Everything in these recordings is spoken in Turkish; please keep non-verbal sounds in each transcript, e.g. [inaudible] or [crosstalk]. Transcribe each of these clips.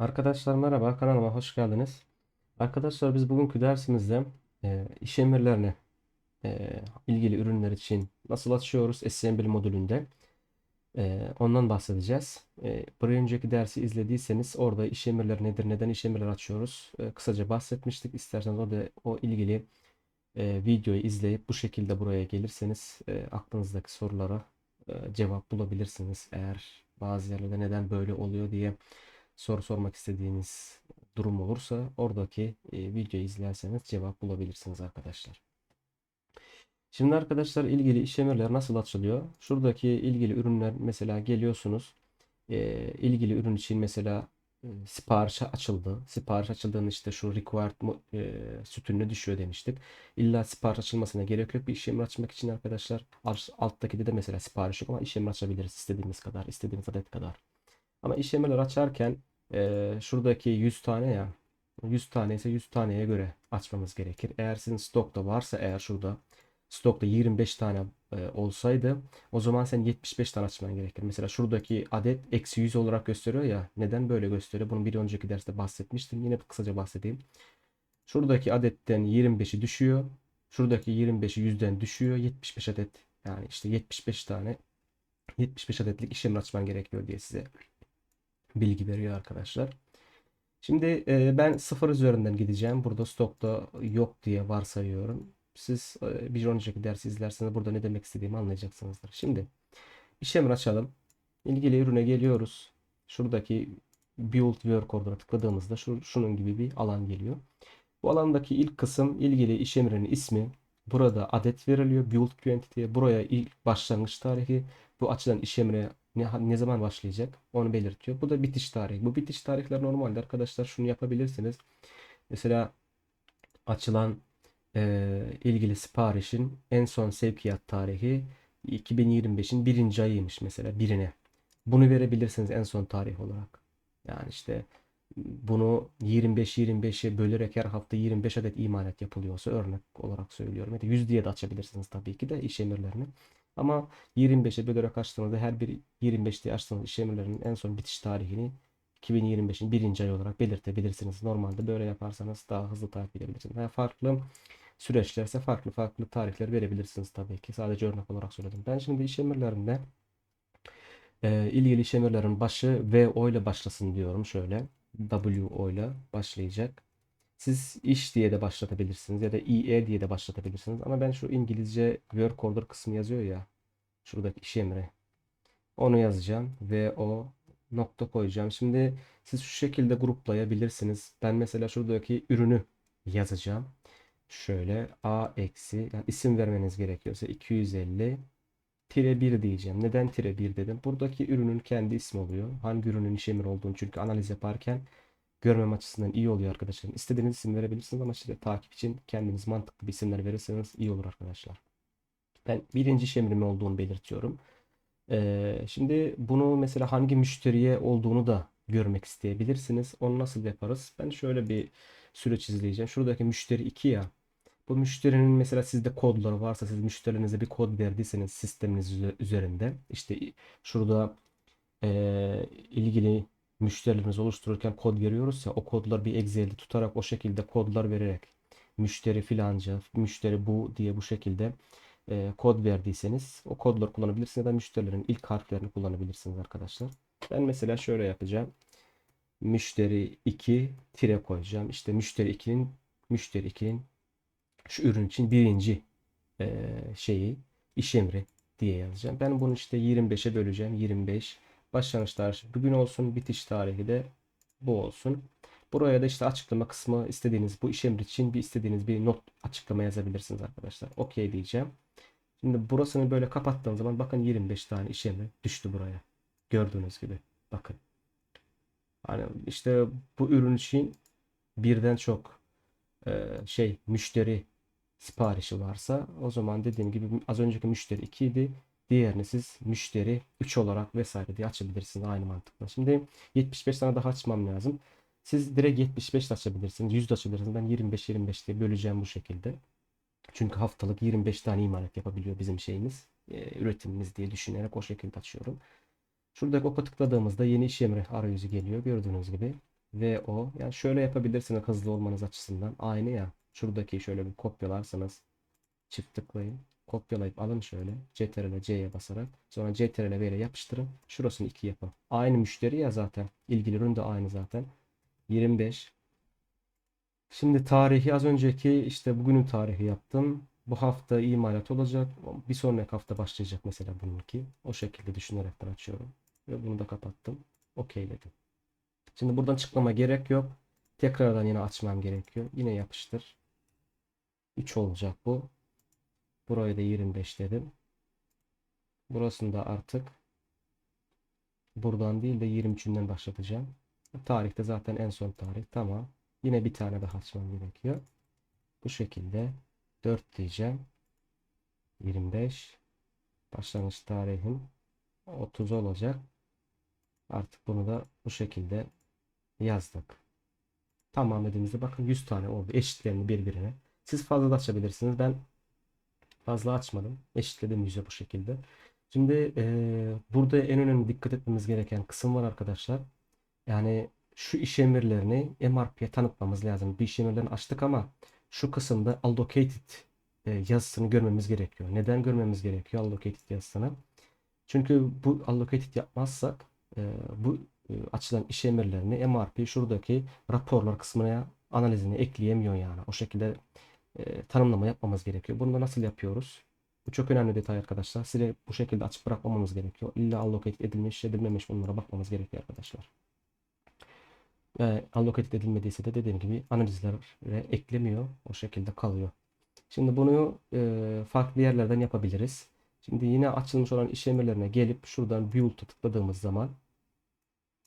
Arkadaşlar merhaba, kanalıma hoş geldiniz. Arkadaşlar biz bugünkü dersimizde e, iş emirlerini e, ilgili ürünler için nasıl açıyoruz Assembly modülünde e, ondan bahsedeceğiz. E, bir önceki dersi izlediyseniz orada iş emirleri nedir, neden iş emirleri açıyoruz e, kısaca bahsetmiştik. İsterseniz o da o ilgili e, videoyu izleyip bu şekilde buraya gelirseniz e, aklınızdaki sorulara e, cevap bulabilirsiniz. Eğer bazı yerlerde neden böyle oluyor diye soru sormak istediğiniz durum olursa oradaki e, videoyu izlerseniz cevap bulabilirsiniz arkadaşlar. Şimdi arkadaşlar ilgili iş emirleri nasıl açılıyor? Şuradaki ilgili ürünler mesela geliyorsunuz. E, ilgili ürün için mesela e, sipariş açıldı. Sipariş açıldığında işte şu required e, sütununa düşüyor demiştik. İlla sipariş açılmasına gerek yok. Bir iş emri açmak için arkadaşlar alt- alttakide de mesela sipariş yok ama iş emri açabiliriz istediğimiz kadar, istediğimiz adet kadar. Ama iş emirleri açarken ee, şuradaki 100 tane ya 100 tane ise 100 taneye göre açmamız gerekir. Eğer sizin stokta varsa eğer şurada stokta 25 tane e, olsaydı o zaman sen 75 tane açman gerekir. Mesela şuradaki adet eksi 100 olarak gösteriyor ya neden böyle gösteriyor? Bunu bir önceki derste bahsetmiştim. Yine kısaca bahsedeyim. Şuradaki adetten 25'i düşüyor. Şuradaki 25'i 100'den düşüyor. 75 adet yani işte 75 tane 75 adetlik işlem açman gerekiyor diye size bilgi veriyor arkadaşlar. Şimdi e, ben sıfır üzerinden gideceğim. Burada stokta yok diye varsayıyorum. Siz e, bir önceki dersi izlerseniz burada ne demek istediğimi anlayacaksınızdır. Şimdi işlemi açalım. İlgili ürüne geliyoruz. Şuradaki Build Work Order'a tıkladığımızda şu, şunun gibi bir alan geliyor. Bu alandaki ilk kısım ilgili iş emrinin ismi. Burada adet veriliyor. Build Quantity. Buraya ilk başlangıç tarihi. Bu açılan iş emri ne, ne zaman başlayacak onu belirtiyor. Bu da bitiş tarihi. Bu bitiş tarihler normalde arkadaşlar şunu yapabilirsiniz. Mesela açılan e, ilgili siparişin en son sevkiyat tarihi 2025'in birinci ayıymış mesela birine. Bunu verebilirsiniz en son tarih olarak. Yani işte bunu 25-25'e bölerek her hafta 25 adet imalat yapılıyorsa örnek olarak söylüyorum. Ya da 100 diye de açabilirsiniz tabii ki de iş emirlerini. Ama 25'e bölerek açtığınızda her bir 25 diye açtığınız iş emirlerinin en son bitiş tarihini 2025'in birinci ay olarak belirtebilirsiniz. Normalde böyle yaparsanız daha hızlı takip edebilirsiniz. Yani farklı süreçlerse farklı farklı tarihler verebilirsiniz tabii ki. Sadece örnek olarak söyledim. Ben şimdi iş emirlerinde e, ilgili iş emirlerin başı VO ile başlasın diyorum. Şöyle WO ile başlayacak. Siz iş diye de başlatabilirsiniz ya da IE diye de başlatabilirsiniz. Ama ben şu İngilizce work order kısmı yazıyor ya. Şuradaki iş emri. Onu yazacağım ve o nokta koyacağım. Şimdi siz şu şekilde gruplayabilirsiniz. Ben mesela şuradaki ürünü yazacağım. Şöyle A eksi yani isim vermeniz gerekiyorsa 250 tire 1 diyeceğim. Neden tire 1 dedim? Buradaki ürünün kendi ismi oluyor. Hangi ürünün iş emri olduğunu çünkü analiz yaparken görmem açısından iyi oluyor arkadaşlar. İstediğiniz isim verebilirsiniz ama işte takip için kendiniz mantıklı bir isimler verirseniz iyi olur arkadaşlar. Ben birinci iş emrimi olduğunu belirtiyorum. Ee, şimdi bunu mesela hangi müşteriye olduğunu da görmek isteyebilirsiniz. Onu nasıl yaparız? Ben şöyle bir süreç izleyeceğim. Şuradaki müşteri 2 ya. Bu müşterinin mesela sizde kodları varsa siz müşterilerinize bir kod verdiyseniz sisteminiz üze- üzerinde işte şurada eee, ilgili müşterilerimizi oluştururken kod veriyoruz ya o kodlar bir Excel'de tutarak o şekilde kodlar vererek müşteri filanca, müşteri bu diye bu şekilde e, kod verdiyseniz o kodları kullanabilirsiniz ya da müşterilerin ilk harflerini kullanabilirsiniz arkadaşlar. Ben mesela şöyle yapacağım. Müşteri 2 tire koyacağım. İşte müşteri 2'nin müşteri 2'nin şu ürün için birinci e, şeyi iş emri diye yazacağım. Ben bunu işte 25'e böleceğim. 25 başlangıç tarihi bugün olsun. Bitiş tarihi de bu olsun. Buraya da işte açıklama kısmı istediğiniz bu iş emri için bir istediğiniz bir not açıklama yazabilirsiniz arkadaşlar. Okey diyeceğim. Şimdi burasını böyle kapattığım zaman bakın 25 tane iş emri düştü buraya. Gördüğünüz gibi. Bakın. Hani işte bu ürün için birden çok e, şey müşteri siparişi varsa o zaman dediğim gibi az önceki müşteri 2 idi. Diğerini siz müşteri 3 olarak vesaire diye açabilirsiniz aynı mantıkla. Şimdi 75 tane daha açmam lazım. Siz direkt 75 de açabilirsiniz. 100 de açabilirsiniz. Ben 25-25 diye böleceğim bu şekilde. Çünkü haftalık 25 tane imalat yapabiliyor bizim şeyimiz. e, üretimimiz diye düşünerek o şekilde açıyorum. Şuradaki oku tıkladığımızda yeni iş emri arayüzü geliyor. Gördüğünüz gibi. VO. Yani şöyle yapabilirsiniz hızlı olmanız açısından. Aynı ya. Şuradaki şöyle bir kopyalarsanız çift tıklayın. Kopyalayıp alın şöyle. CTRL C'ye basarak. Sonra CTRL V ile yapıştırın. Şurasını 2 yapın. Aynı müşteri ya zaten. İlgili ürün de aynı zaten. 25. Şimdi tarihi az önceki işte bugünün tarihi yaptım. Bu hafta imalat olacak. Bir sonraki hafta başlayacak mesela bununki. O şekilde düşünerekten açıyorum. Ve bunu da kapattım. Okeyledim. Şimdi buradan çıkmama gerek yok. Tekrardan yine açmam gerekiyor. Yine yapıştır. 3 olacak bu. Burayı da 25 dedim. Burasını da artık buradan değil de 23'ünden başlatacağım. Tarihte zaten en son tarih. Tamam. Yine bir tane daha açmam gerekiyor. Bu şekilde 4 diyeceğim. 25 başlangıç tarihim 30 olacak. Artık bunu da bu şekilde yazdık. Tamam dediğimizde bakın 100 tane oldu. Eşitlerini birbirine. Siz fazla da açabilirsiniz. Ben fazla açmadım. Eşitledim yüze bu şekilde. Şimdi eee, burada en önemli dikkat etmemiz gereken kısım var arkadaşlar. Yani şu iş emirlerini MRP'ye tanıtmamız lazım. Bir iş emirlerini açtık ama şu kısımda allocated e, yazısını görmemiz gerekiyor. Neden görmemiz gerekiyor allocated yazısını? Çünkü bu allocated yapmazsak e, bu e, açılan iş emirlerini MRP şuradaki raporlar kısmına analizini ekleyemiyor yani. O şekilde tanımlama yapmamız gerekiyor. Bunu da nasıl yapıyoruz? Bu çok önemli detay arkadaşlar. Size bu şekilde açık bırakmamamız gerekiyor. İlla allocate edilmiş, edilmemiş bunlara bakmamız gerekiyor arkadaşlar. Ve allocate edilmediyse de dediğim gibi analizlere eklemiyor. O şekilde kalıyor. Şimdi bunu e, farklı yerlerden yapabiliriz. Şimdi yine açılmış olan iş emirlerine gelip şuradan Build'a tıkladığımız zaman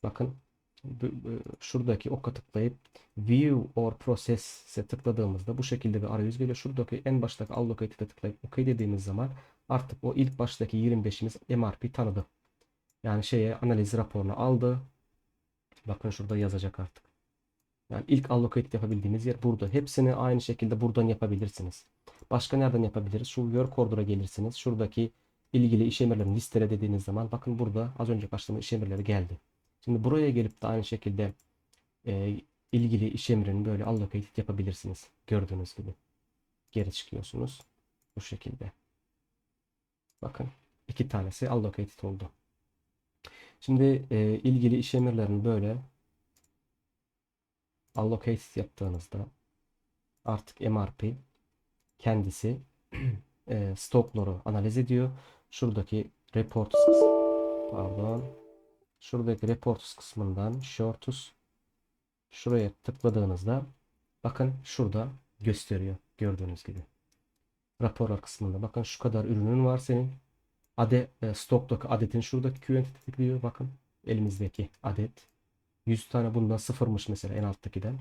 bakın bu- şuradaki oka tıklayıp View or Process'e tıkladığımızda bu şekilde bir arayüz geliyor. Şuradaki en baştaki Allocate'e tıklayıp OK dediğimiz zaman artık o ilk baştaki 25'imiz MRP tanıdı. Yani şeye analiz raporunu aldı. Bakın şurada yazacak artık. Yani ilk allocate yapabildiğimiz yer burada. Hepsini aynı şekilde buradan yapabilirsiniz. Başka nereden yapabiliriz? Şu work order'a gelirsiniz. Şuradaki ilgili iş emirlerini listele dediğiniz zaman bakın burada az önce açtığımız iş emirleri geldi. Şimdi buraya gelip de aynı şekilde e, ilgili iş emrini böyle allocate yapabilirsiniz. Gördüğünüz gibi. Geri çıkıyorsunuz. Bu şekilde. Bakın iki tanesi allocated oldu. Şimdi e, ilgili iş emirlerini böyle allocate yaptığınızda artık MRP kendisi [clears throat] e, stokları analiz ediyor. Şuradaki reports pardon şuradaki reports kısmından shortus şuraya tıkladığınızda bakın şurada gösteriyor gördüğünüz gibi. Raporlar kısmında bakın şu kadar ürünün var senin. Ade, e, stoktaki adetin şuradaki Q tıklıyor bakın elimizdeki adet. 100 tane bundan sıfırmış mesela en alttakiden.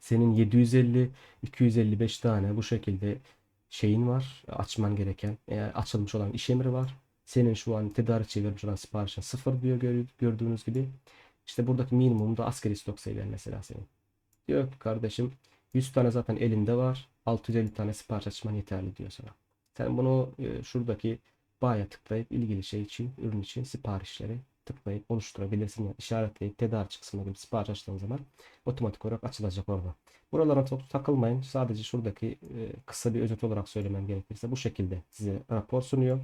Senin 750 255 tane bu şekilde şeyin var. Açman gereken eğer açılmış olan iş emri var. Senin şu an tedarikçiye vermiş olan siparişin sıfır diyor gör- gördüğünüz gibi. İşte buradaki minimum da askeri stok seviyen mesela senin. Diyor ki kardeşim 100 tane zaten elinde var. 650 tane sipariş açman yeterli diyor sana. Sen bunu e, şuradaki ba'ya tıklayıp ilgili şey için, ürün için siparişleri tıklayıp oluşturabilirsin. Yani işaretleyip tedarik kısmına gibi sipariş açtığın zaman otomatik olarak açılacak orada. Buralara çok takılmayın. Sadece şuradaki e, kısa bir özet olarak söylemem gerekirse bu şekilde size rapor sunuyor.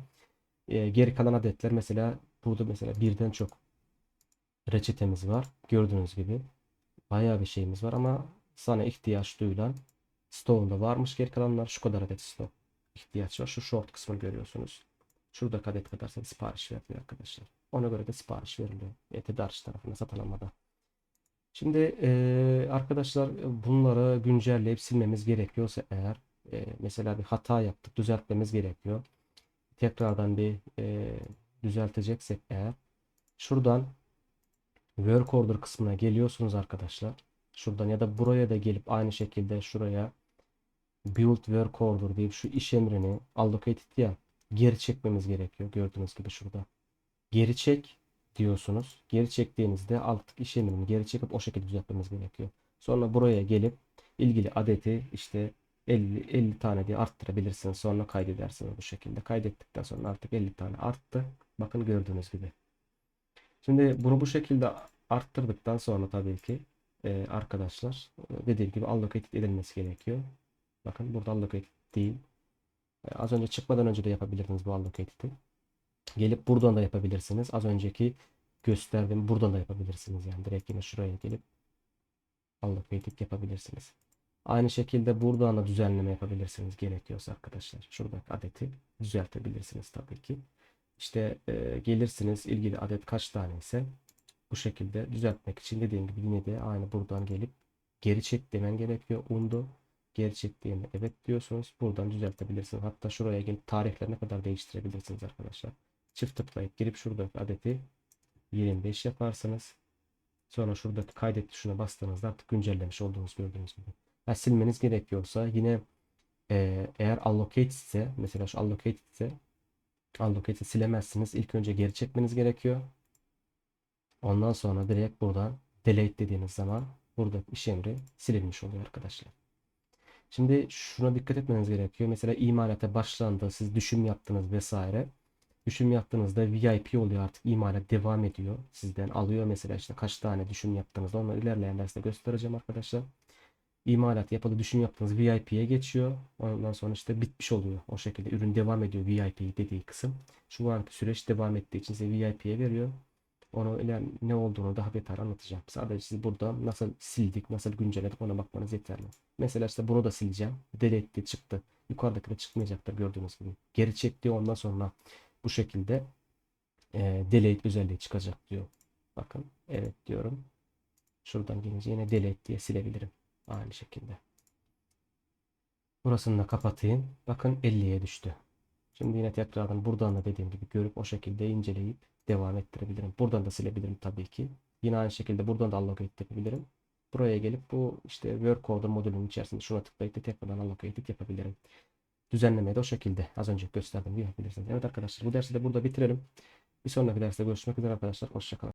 E, geri kalan adetler mesela burada mesela birden çok reçetemiz var. Gördüğünüz gibi bayağı bir şeyimiz var ama sana ihtiyaç duyulan stoğunda varmış geri kalanlar şu kadar adet stok ihtiyaç var. Şu short kısmını görüyorsunuz. Şurada adet kadar sana sipariş veriliyor arkadaşlar. Ona göre de sipariş veriliyor. E, tedarikçi tarafına satın almada. Şimdi e, arkadaşlar bunları güncelleyip silmemiz gerekiyorsa eğer e, mesela bir hata yaptık düzeltmemiz gerekiyor. Tekrardan bir e, düzelteceksek eğer şuradan work order kısmına geliyorsunuz arkadaşlar. Şuradan ya da buraya da gelip aynı şekilde şuraya build work order deyip şu iş emrini allocated ya geri çekmemiz gerekiyor. Gördüğünüz gibi şurada. Geri çek diyorsunuz. Geri çektiğinizde artık iş emrini geri çekip o şekilde düzeltmemiz gerekiyor. Sonra buraya gelip ilgili adeti işte 50, 50 tane diye arttırabilirsiniz. Sonra kaydedersiniz bu şekilde. Kaydettikten sonra artık 50 tane arttı. Bakın gördüğünüz gibi. Şimdi bunu bu şekilde arttırdıktan sonra tabii ki e, arkadaşlar e, dediğim gibi allocate edilmesi gerekiyor. Bakın burada allocate değil. E, az önce çıkmadan önce de yapabilirdiniz bu allocate'i. Gelip buradan da yapabilirsiniz. Az önceki gösterdiğim buradan da yapabilirsiniz. Yani direkt yine şuraya gelip allocate yapabilirsiniz. Aynı şekilde buradan da düzenleme yapabilirsiniz gerekiyorsa arkadaşlar. Şuradaki adeti düzeltebilirsiniz tabii ki. İşte e, gelirsiniz ilgili adet kaç tane ise bu şekilde düzeltmek için dediğim gibi yine de aynı buradan gelip geri çek demen gerekiyor. Undo geri çektiğinde evet diyorsunuz. Buradan düzeltebilirsiniz. Hatta şuraya gelip tarihlerine kadar değiştirebilirsiniz arkadaşlar. Çift tıklayıp girip şuradaki adeti 25 yaparsınız. Sonra şuradaki kaydet tuşuna bastığınızda artık güncellemiş olduğunuz gördüğünüz gibi. Ha, silmeniz gerekiyorsa yine e, eğer allocate ise mesela şu allocate ise allocate'i silemezsiniz. İlk önce geri çekmeniz gerekiyor. Ondan sonra direkt buradan delete dediğiniz zaman burada iş emri silinmiş oluyor arkadaşlar. Şimdi şuna dikkat etmeniz gerekiyor. Mesela imalata başlandı, siz düşüm yaptınız vesaire. Düşüm yaptığınızda VIP oluyor artık imalat devam ediyor. Sizden alıyor mesela işte kaç tane düşüm yaptığınızda onları ilerleyen derste göstereceğim arkadaşlar. İmalat yapıldı düşüm yaptığınız VIP'ye geçiyor. Ondan sonra işte bitmiş oluyor. O şekilde ürün devam ediyor VIP dediği kısım. Şu anki süreç devam ettiği için size VIP'ye veriyor. Onu iler ne olduğunu daha beter anlatacağım. Sadece siz burada nasıl sildik, nasıl güncelledik ona bakmanız yeterli. Mesela işte bunu da sileceğim. Delete çıktı. Yukarıdaki de çıkmayacaktır gördüğünüz gibi. Geri çekti ondan sonra bu şekilde e, delete özelliği çıkacak diyor. Bakın evet diyorum. Şuradan gelince yine delete diye silebilirim. Aynı şekilde. Burasını da kapatayım. Bakın 50'ye düştü. Şimdi yine tekrardan buradan da dediğim gibi görüp o şekilde inceleyip devam ettirebilirim. Buradan da silebilirim tabii ki. Yine aynı şekilde buradan da allocate yapabilirim. Buraya gelip bu işte work order modülünün içerisinde şuna tıklayıp da tekrardan allocate yapabilirim. Düzenlemeyi de o şekilde az önce gösterdim yapabilirsiniz. Evet arkadaşlar bu dersi de burada bitirelim. Bir sonraki derste görüşmek üzere arkadaşlar. Hoşçakalın.